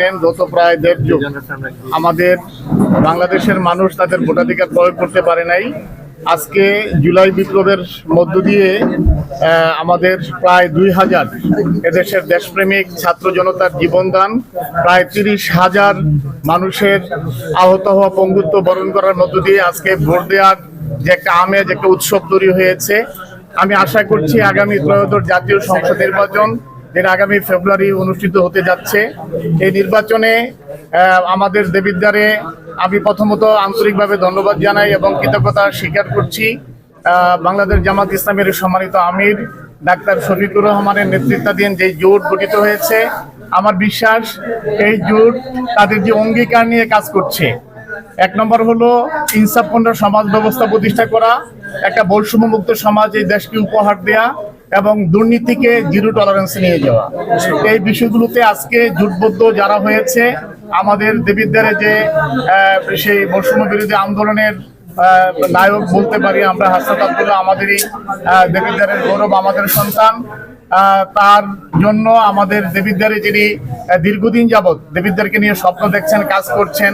নেন গত প্রায় দেড় যুগ। আমাদের বাংলাদেশের মানুষ তাদের ভোটাধিকার প্রয়োগ করতে পারে নাই। আজকে জুলাই বিপ্লবের মধ্য দিয়ে আমাদের প্রায় দুই হাজার এদেশের দেশপ্রেমিক ছাত্র জনতার জীবনদান, প্রায় তিরিশ হাজার মানুষের আহত হওয়া পঙ্গুত্ব বরণ করার মধ্য দিয়ে আজকে ভোট দেওয়ার যে একটা আমেজ একটা উৎসব তৈরি হয়েছে। আমি আশা করছি আগামী ত্রয়োদশ জাতীয় সংসদ নির্বাচন যেটা আগামী ফেব্রুয়ারি অনুষ্ঠিত হতে যাচ্ছে। এই নির্বাচনে আমাদের দেবিদ্বারে আমি প্রথমত আন্তরিকভাবে ধন্যবাদ জানাই এবং কৃতজ্ঞতা স্বীকার করছি বাংলাদেশ জামাত ইসলামের সম্মানিত আমির ডাক্তার শফিকুর রহমানের নেতৃত্বাধীন যে জোট গঠিত হয়েছে, আমার বিশ্বাস এই জোট তাদের যে অঙ্গীকার নিয়ে কাজ করছে। এক নম্বর হলো ইনসাফপূর্ণ সমাজ ব্যবস্থা প্রতিষ্ঠা করা, একটা বৈষম্যমুক্ত সমাজ এই দেশকে উপহার দেয়া এবং দুর্নীতিকে জিরো টলারেন্স নিয়ে যাওয়া। এই বিষয়গুলোতে আজকে জোটবদ্ধ যারা হয়েছে, আমাদের দেবিদ্বারে যে সেই বৈষম্য বিরোধী আন্দোলনের নায়ক বলতে পারি আমরা, হাসনাত আমাদেরই দেবিদ্বারের গৌরব আমাদের সন্তান। তার জন্য আমাদের দেবিদ্বারে যিনি দীর্ঘদিন যাবৎ দেবিদ্বারকে নিয়ে স্বপ্ন দেখছেন, কাজ করছেন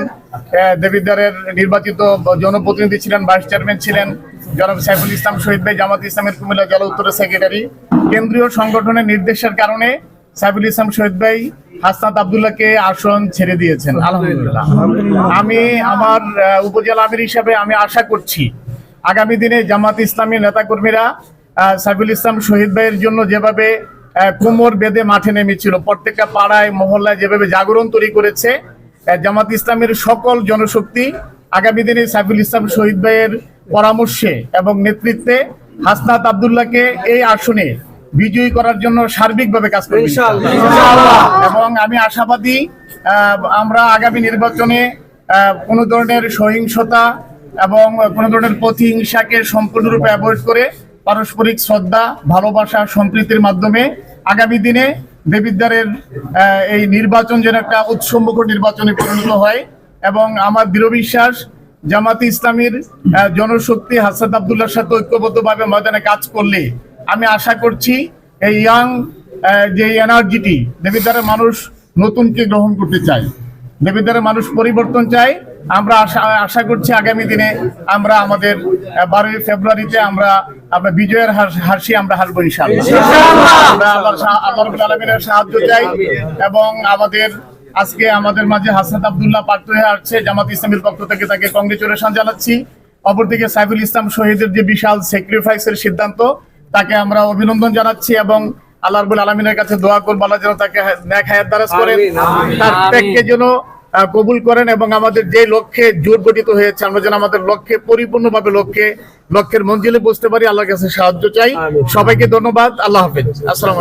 দেবিদ্বারের নির্বাচিত জনপ্রতিনিধি ছিলেন ভাইস চেয়ারম্যান ছিলেন জনাব সাইফুল ইসলাম, শহীদ ভাই জামাত ইসলামের কুমিল্লা জেলা উত্তরের সেক্রেটারি কেন্দ্রীয় সংগঠনের নির্দেশের কারণে সাইফুল ইসলাম, শহীদ ভাই হাসনাত আবদুল্লাহকে আসন ছেড়ে দিয়েছেন। আলহামদুলিল্লাহ। আমি আমার উপজেলা আমির হিসাবে আমি আশা করছি, আগামী দিনে জামাত ইসলামী নেতাকর্মীরা সাইফুল ইসলাম, শহীদ ভাইয়ের জন্য যেভাবে কোমর বেঁধে মাঠে নেমেছিল, প্রত্যেকটা পাড়ায়, মহল্লায় যেভাবে জাগরণ তৈরি করেছে জামাত ইসলামের সকল জনশক্তি, আগামী দিনে সাইফুল ইসলাম, শহীদ ভাইয়ের পরামর্শে এবং নেতৃত্বে হাসনাত আবদুল্লাহকে এই আসনে বিজয়ী করার জন্য সার্বিকভাবে কাজ করবে এবং আমি আশাবাদী আমরা আগামী নির্বাচনে কোনো ধরনের সহিংসতা এবং কোনো ধরনের প্রতিহিংসাকে সম্পূর্ণরূপে অ্যাভয়েড করে পারস্পরিক শ্রদ্ধা ভালোবাসা সম্প্রীতির মাধ্যমে আগামী দিনে দেবিদ্বারের এই নির্বাচন যেন একটা উৎসবমুখর নির্বাচনে পরিণত হয় এবং আমার দৃঢ় বিশ্বাস জামাতি ইসলামীর জনশক্তি হাসাদ আবদুল্লাহর সাথে ঐক্যবদ্ধভাবে ময়দানে কাজ করলে আমি আশা করছি এই ইয়াং যে এনার্জিটি দেবিদ্বারের মানুষ নতুনকে গ্রহণ করতে চায় দেবিদ্বারের মানুষ পরিবর্তন চায় আমরা আশা আশা করছি আগামী দিনে আমরা আমাদের বারোই ফেব্রুয়ারিতে আমরা আমরা বিজয়ের হাস- আমরা হাসবো ইনশাআল্লাহ। আমরা আল্লাহ রাব্বুল আলামিনের সাহায্য চাই এবং আমাদের আজকে আমাদের মাঝে হাসনাত আব্দুল্লাহ পার্থ হয়ে আসছে জামাত ইসলামের পক্ষ থেকে তাকে কংগ্রেচুলেশন জানাচ্ছি। অপরদিকে সাইফুল ইসলাম শহীদের যে বিশাল স্যাক্রিফাইসের সিদ্ধান্ত তাকে আমরা অভিনন্দন জানাচ্ছি এবং আল্লাহ রাব্বুল আলমিনের কাছে দোয়া করব আল্লাহ যেন তাকে নেক হায়াত করেন তার ত্যাগকে যেন কবুল করেন এবং আমাদের যে লক্ষ্যে জোট গঠিত হয়েছে আমরা যেন আমাদের লক্ষ্যে পরিপূর্ণভাবে লক্ষ্যে লক্ষ্যের মঞ্জিলে বসতে পারি আল্লাহর কাছে সাহায্য চাই। সবাইকে ধন্যবাদ আল্লাহ হাফেজ। আসসালাম